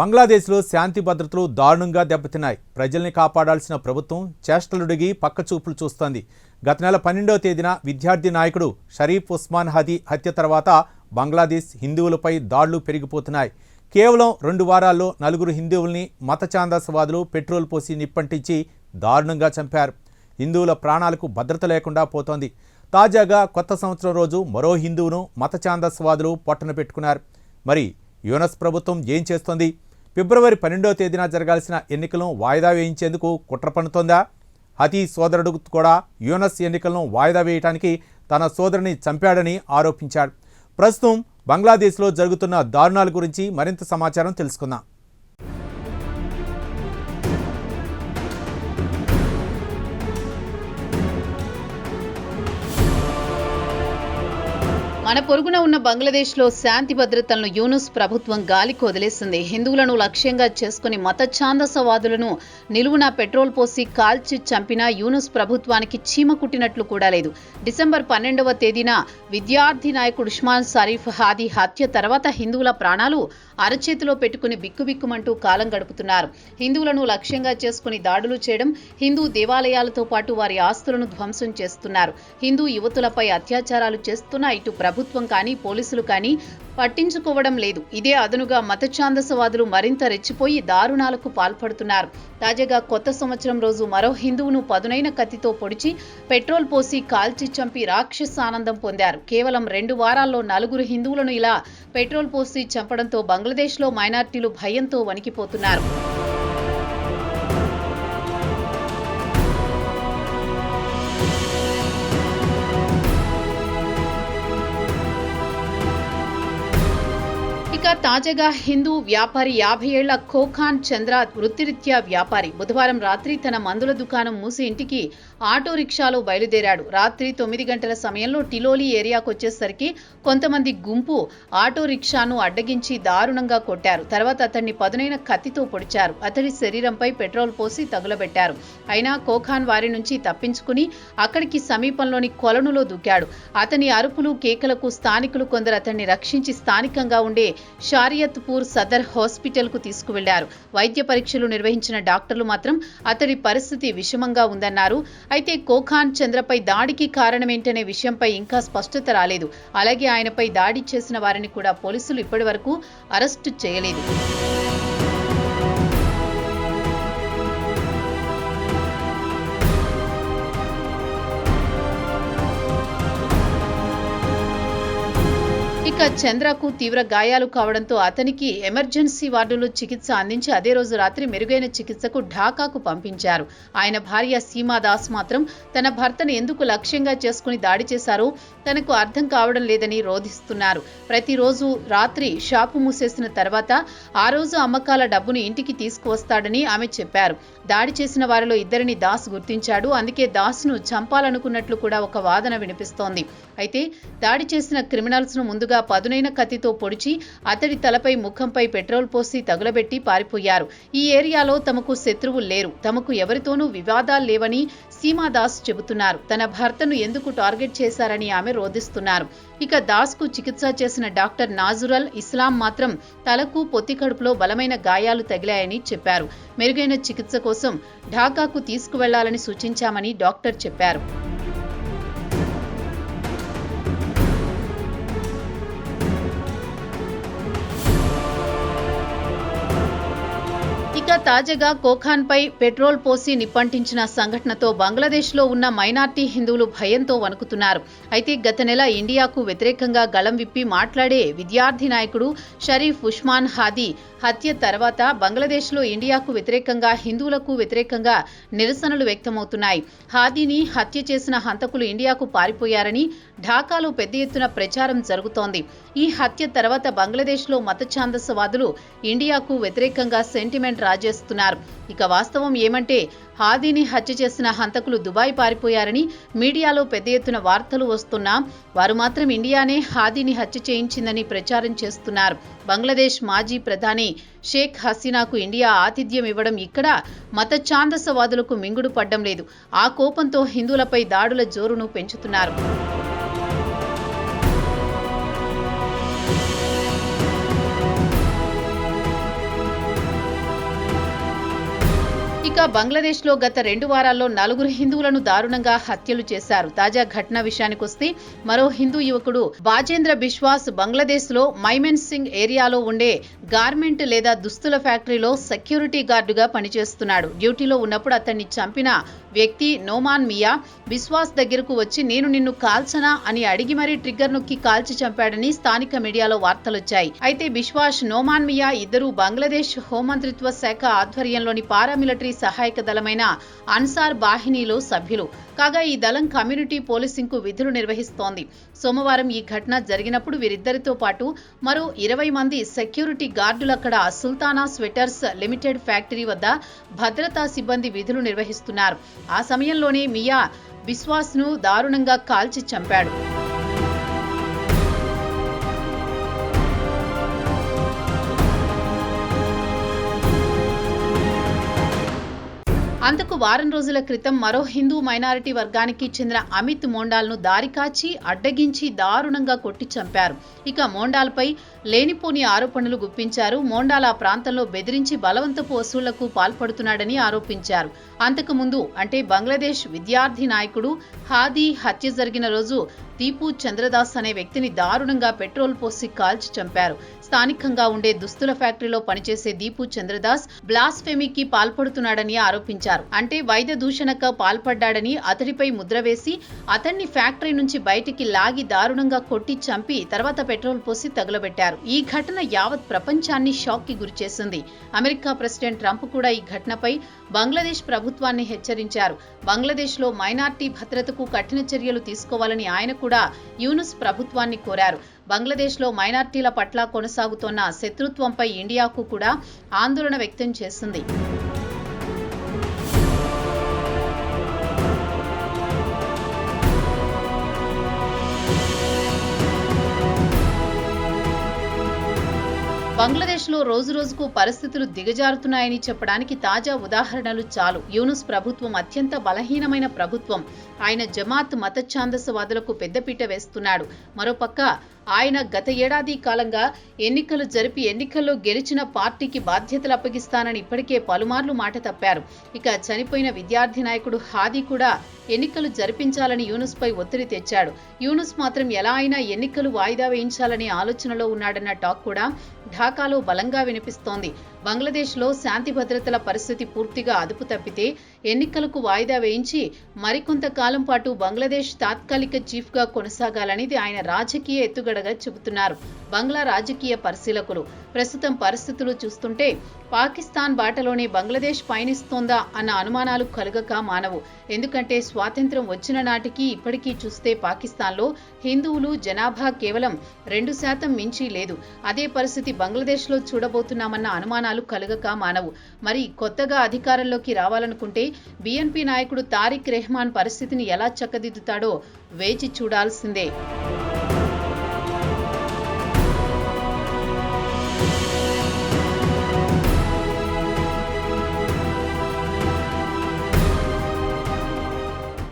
బంగ్లాదేశ్లో శాంతి భద్రతలు దారుణంగా దెబ్బతిన్నాయి. ప్రజల్ని కాపాడాల్సిన ప్రభుత్వం చేష్టలుడిగి పక్కచూపులు చూస్తోంది. గత నెల పన్నెండవ తేదీన విద్యార్థి నాయకుడు షరీఫ్ ఉస్మాన్ హదీ హత్య తర్వాత బంగ్లాదేశ్ హిందువులపై దాడులు పెరిగిపోతున్నాయి. కేవలం రెండు వారాల్లో నలుగురు హిందువుల్ని మత ఛాందసవాదులు పెట్రోల్ పోసి నిప్పంటించి దారుణంగా చంపారు. హిందువుల ప్రాణాలకు భద్రత లేకుండా పోతోంది. తాజాగా కొత్త సంవత్సరం రోజు మరో హిందువును మత ఛాందస్వాదులు పొట్టన పెట్టుకున్నారు. మరి యునస్ ప్రభుత్వం ఏం చేస్తోంది? ఫిబ్రవరి పన్నెండవ తేదీన జరగాల్సిన ఎన్నికలను వాయిదా వేయించేందుకు కుట్ర పన్నుతోందా? హతీ సోదరుడు కూడా యూనస్ ఎన్నికలను వాయిదా వేయటానికి తన సోదరుని చంపాడని ఆరోపించాడు. ప్రస్తుతం బంగ్లాదేశ్లో జరుగుతున్న దారుణాల గురించి మరింత సమాచారం తెలుసుకుందాం. మన పొరుగున ఉన్న బంగ్లాదేశ్లో శాంతి భద్రతలను యూనుస్ ప్రభుత్వం గాలికి వదిలేస్తుంది హిందువులను లక్ష్యంగా చేసుకుని మత ఛాందసవాదులను నిలువున పెట్రోల్ పోసి కాల్చి చంపిన యూనుస్ ప్రభుత్వానికి చీమ కుట్టినట్లు కూడా లేదు. డిసెంబర్ పన్నెండవ తేదీన విద్యార్థి నాయకుడు ఉస్మాన్ షరీఫ్ హాదీ హత్య తర్వాత హిందువుల ప్రాణాలు అరచేతిలో పెట్టుకుని బిక్కుబిక్కుమంటూ కాలం గడుపుతున్నారు. హిందువులను లక్ష్యంగా చేసుకుని దాడులు చేయడం హిందూ దేవాలయాలతో పాటు వారి ఆస్తులను ధ్వంసం చేస్తున్నారు. హిందూ యువతులపై అత్యాచారాలు చేస్తున్న ఇటు ప్రభుత్వం కానీ పోలీసులు కానీ పట్టించుకోవడం లేదు. ఇదే అదనుగా మత ఛాందసవాదులు మరింత రెచ్చిపోయి దారుణాలకు పాల్పడుతున్నారు. తాజాగా కొత్త సంవత్సరం రోజు మరో హిందువును పదునైన కత్తితో పొడిచి పెట్రోల్ పోసి కాల్చి చంపి రాక్షస ఆనందం పొందారు. కేవలం రెండు వారాల్లో నలుగురు హిందువులను ఇలా పెట్రోల్ పోసి చంపడంతో బంగ్లాదేశ్లో మైనార్టీలు భయంతో వణికిపోతున్నారు. ఇక తాజాగా హిందూ వ్యాపారి యాభై ఏళ్ళ ఖోఖాన్ చంద్ర వృత్తిరీత్యా వ్యాపారి బుధవారం రాత్రి తన మందుల దుకాణం మూసి ఇంటికి ఆటో రిక్షాలో బయలుదేరాడు. రాత్రి తొమ్మిది గంటల సమయంలో టిలోలి ఏరియాకు వచ్చేసరికి కొంతమంది గుంపు ఆటో రిక్షాను అడ్డగించి దారుణంగా కొట్టారు. తర్వాత అతన్ని పదునైన కత్తితో పొడిచారు. అతడి శరీరంపై పెట్రోల్ పోసి తగులబెట్టారు. అయినా ఖోఖాన్ వారి నుంచి తప్పించుకుని అక్కడికి సమీపంలోని కొలనులో దూకాడు. అతని అరుపులు కేకలకు స్థానికులు కొందరు అతన్ని రక్షించి స్థానికంగా ఉండే షారియత్పూర్ సదర్ హాస్పిటల్కు తీసుకువెళ్ళారు. వైద్య పరీక్షలు నిర్వహించిన డాక్టర్లు మాత్రం అతడి పరిస్థితి విషమంగా ఉందన్నారు. అయితే కోఖాన్ చంద్రపై దాడికి కారణమేంటనే విషయంపై ఇంకా స్పష్టత రాలేదు. అలాగే ఆయనపై దాడి చేసిన వారిని కూడా పోలీసులు ఇప్పటివరకు అరెస్టు చేయలేదు. ఇక చంద్రకు తీవ్ర గాయాలు కావడంతో అతనికి ఎమర్జెన్సీ వార్డులో చికిత్స అందించి అదే రోజు రాత్రి మెరుగైన చికిత్సకు ఢాకాకు పంపించారు. ఆయన భార్య సీమా దాస్ మాత్రం తన భర్తను ఎందుకు లక్ష్యంగా చేసుకుని దాడి చేశారో తనకు అర్థం కావడం లేదని రోధిస్తున్నారు. ప్రతిరోజు రాత్రి షాపు మూసేసిన తర్వాత ఆ రోజు అమ్మకాల డబ్బును ఇంటికి తీసుకువస్తాడని ఆమె చెప్పారు. దాడి చేసిన వారిలో ఇద్దరిని దాస్ గుర్తించాడు. అందుకే దాస్ను చంపాలనుకున్నట్లు కూడా ఒక వాదన వినిపిస్తోంది. అయితే దాడి చేసిన క్రిమినల్స్ను ముందుగా పదునైన కత్తితో పొడిచి అతడి తలపై ముఖంపై పెట్రోల్ పోసి తగులబెట్టి పారిపోయారు. ఈ ఏరియాలో తమకు శత్రువులు లేరు. తమకు ఎవరితోనూ వివాదాలు లేవని సీమాదాస్ చెబుతున్నారు. తన భర్తను ఎందుకు టార్గెట్ చేశారని ఆమె రోధిస్తున్నారు. ఇక దాస్కు చికిత్స చేసిన డాక్టర్ నాజురల్ ఇస్లాం మాత్రం తలకు పొత్తి కడుపులో బలమైన గాయాలు తగిలాయని చెప్పారు. మెరుగైన చికిత్స కోసం ఢాకాకు తీసుకువెళ్ళాలని సూచించామని డాక్టర్ చెప్పారు. తాజాగా కోఖాన్పై పెట్రోల్ పోసి నిప్పంటించిన సంఘటనతో బంగ్లాదేశ్లో ఉన్న మైనార్టీ హిందువులు భయంతో వణుకుతున్నారు. అయితే గత నెల ఇండియాకు వ్యతిరేకంగా గళం విప్పి మాట్లాడే విద్యార్థి నాయకుడు షరీఫ్ ఉస్మాన్ హాదీ హత్య తర్వాత బంగ్లాదేశ్లో ఇండియాకు వ్యతిరేకంగా హిందువులకు వ్యతిరేకంగా నిరసనలు వ్యక్తమవుతున్నాయి. హాదీని హత్య చేసిన హంతకులు ఇండియాకు పారిపోయారని ఢాకాలో పెద్ద ఎత్తున ప్రచారం జరుగుతోంది. ఈ హత్య తర్వాత బంగ్లాదేశ్లో మత ఛాందసవాదులు ఇండియాకు వ్యతిరేకంగా సెంటిమెంట్ రాజేస్తున్నారు. ఇక వాస్తవం ఏమంటే హాదీని హత్య చేసిన హంతకులు దుబాయ్ పారిపోయారని మీడియాలో పెద్ద ఎత్తున వార్తలు వస్తున్నా వారు మాత్రం ఇండియానే హాదీని హత్య చేయించిందని ప్రచారం చేస్తున్నారు. బంగ్లాదేశ్ మాజీ ప్రధాని షేక్ హసీనాకు ఇండియా ఆతిథ్యం ఇవ్వడం ఇక్కడ మత ఛాందసవాదులకు మింగుడు పడ్డం లేదు. ఆ కోపంతో హిందువులపై దాడుల జోరును పెంచుతున్నారు. ఇక బంగ్లాదేశ్లో గత రెండు వారాల్లో నలుగురు హిందువులను దారుణంగా హత్యలు చేశారు. తాజా ఘటన విషయానికొస్తే మరో హిందూ యువకుడు బాజేంద్ర బిశ్వాస్ బంగ్లాదేశ్లో మైమెన్ సింగ్ ఏరియాలో ఉండే గార్మెంట్ లేదా దుస్తుల ఫ్యాక్టరీలో సెక్యూరిటీ గార్డుగా పనిచేస్తున్నాడు. డ్యూటీలో ఉన్నప్పుడు అతన్ని చంపిన వ్యక్తి నోమాన్ మియా బిశ్వాస్ దగ్గరకు వచ్చి నేను నిన్ను కాల్చనా? అని అడిగి మరీ ట్రిగ్గర్ నొక్కి కాల్చి చంపాడని స్థానిక మీడియాలో వార్తలొచ్చాయి. అయితే బిశ్వాస్ నోమాన్ మియా ఇద్దరు బంగ్లాదేశ్ హోంమంత్రిత్వ శాఖ ఆధ్వర్యంలోని పారామిలిటరీ సహాయక దళమైన అన్సార్ బాహినీలో సభ్యులు. కాగా ఈ దళం కమ్యూనిటీ పోలీసింగ్కు విధులు నిర్వహిస్తోంది. సోమవారం ఈ ఘటన జరిగినప్పుడు వీరిద్దరితో పాటు మరో ఇరవై మంది సెక్యూరిటీ గార్డులు అక్కడ సుల్తానా స్వెటర్స్ లిమిటెడ్ ఫ్యాక్టరీ వద్ద భద్రతా సిబ్బంది విధులు నిర్వహిస్తున్నారు. ఆ సమయంలోనే మియా బిశ్వాస్ను దారుణంగా కాల్చి చంపాడు. అంతకు వారం రోజుల క్రితం మరో హిందూ మైనారిటీ వర్గానికి చెందిన అమిత్ మోండాల్ను దారికాచి అడ్డగించి దారుణంగా కొట్టి చంపారు. ఇక మోండాల్పై లేనిపోని ఆరోపణలు గుప్పించారు. మోండాల్ ఆ ప్రాంతంలో బెదిరించి బలవంతపు వసూళ్ళకు పాల్పడుతున్నాడని ఆరోపించారు. అంతకు ముందు అంటే బంగ్లాదేశ్ విద్యార్థి నాయకుడు హాదీ హత్య జరిగిన రోజు దీపు చంద్రదాస్ అనే వ్యక్తిని దారుణంగా పెట్రోల్ పోసి కాల్చి చంపారు. స్థానికంగా ఉండే దుస్తుల ఫ్యాక్టరీలో పనిచేసే దీపు చంద్రదాస్ బ్లాస్ఫెమీకి పాల్పడుతున్నాడని ఆరోపించారు. అంటే వైద్య దూషణకు పాల్పడ్డాడని అతడిపై ముద్ర వేసి అతన్ని ఫ్యాక్టరీ నుంచి బయటికి లాగి దారుణంగా కొట్టి చంపి తర్వాత పెట్రోల్ పోసి తగులబెట్టారు. ఈ ఘటన యావత్ ప్రపంచాన్ని షాక్కి గురిచేసింది. అమెరికా ప్రెసిడెంట్ ట్రంప్ కూడా ఈ ఘటనపై బంగ్లాదేశ్ ప్రభుత్వాన్ని హెచ్చరించారు. బంగ్లాదేశ్లో మైనార్టీ భద్రతకు కఠిన చర్యలు తీసుకోవాలని ఆయన కూడా యూనుస్ ప్రభుత్వాన్ని కోరారు. బంగ్లాదేశ్లో మైనార్టీల పట్ల కొనసాగుతోన్న శత్రుత్వంపై ఇండియాకు కూడా ఆందోళన వ్యక్తం చేసింది. బంగ్లాదేశ్లో రోజు రోజుకు పరిస్థితులు దిగజారుతున్నాయని చెప్పడానికి తాజా ఉదాహరణలు చాలు. యూనుస్ ప్రభుత్వం అత్యంత బలహీనమైన ప్రభుత్వం. ఆయన జమాత్ మత ఛాందసవాదులకు పెద్దపీట వేస్తున్నాడు. మరోపక్క ఆయన గత ఏడాది కాలంగా ఎన్నికలు జరిపి ఎన్నికల్లో గెలిచిన పార్టీకి బాధ్యతలు అప్పగిస్తానని ఇప్పటికే పలుమార్లు మాట తప్పారు. ఇక చనిపోయిన విద్యార్థి నాయకుడు హాది కూడా ఎన్నికలు జరిపించాలని యూనుస్ పై ఒత్తిడి తెచ్చాడు. యూనుస్ మాత్రం ఎలా అయినా ఎన్నికలు వాయిదా వేయించాలనే ఆలోచనలో ఉన్నాడన్న టాక్ కూడా ఢాకాలో బలంగా వినిపిస్తోంది. బంగ్లాదేశ్లో శాంతి భద్రతల పరిస్థితి పూర్తిగా అదుపు తప్పితే ఎన్నికలకు వాయిదా వేయించి మరికొంతకాలం పాటు బంగ్లాదేశ్ తాత్కాలిక చీఫ్గా కొనసాగాలనేది ఆయన రాజకీయ ఎత్తుగడగా చెబుతున్నారు. బంగ్లా రాజకీయ పరిశీలకులు. ప్రస్తుతం పరిస్థితులు చూస్తుంటే పాకిస్తాన్ బాటలోనే బంగ్లాదేశ్ పయనిస్తోందా అన్న అనుమానాలు కలుగక మానవు. ఎందుకంటే స్వాతంత్ర్యం వచ్చిన నాటికి ఇప్పటికీ చూస్తే పాకిస్తాన్లో హిందువులు జనాభా కేవలం రెండు శాతం మించి లేదు. అదే పరిస్థితి బంగ్లాదేశ్లో చూడబోతున్నామన్న అనుమానాలు కలుగక మానవు. మరి కొత్తగా అధికారంలోకి రావాలనుకుంటే బీఎన్పీ నాయకుడు తారిక్ రెహమాన్ పరిస్థితిని ఎలా చక్కదిద్దుతాడో వేచి చూడాల్సిందే.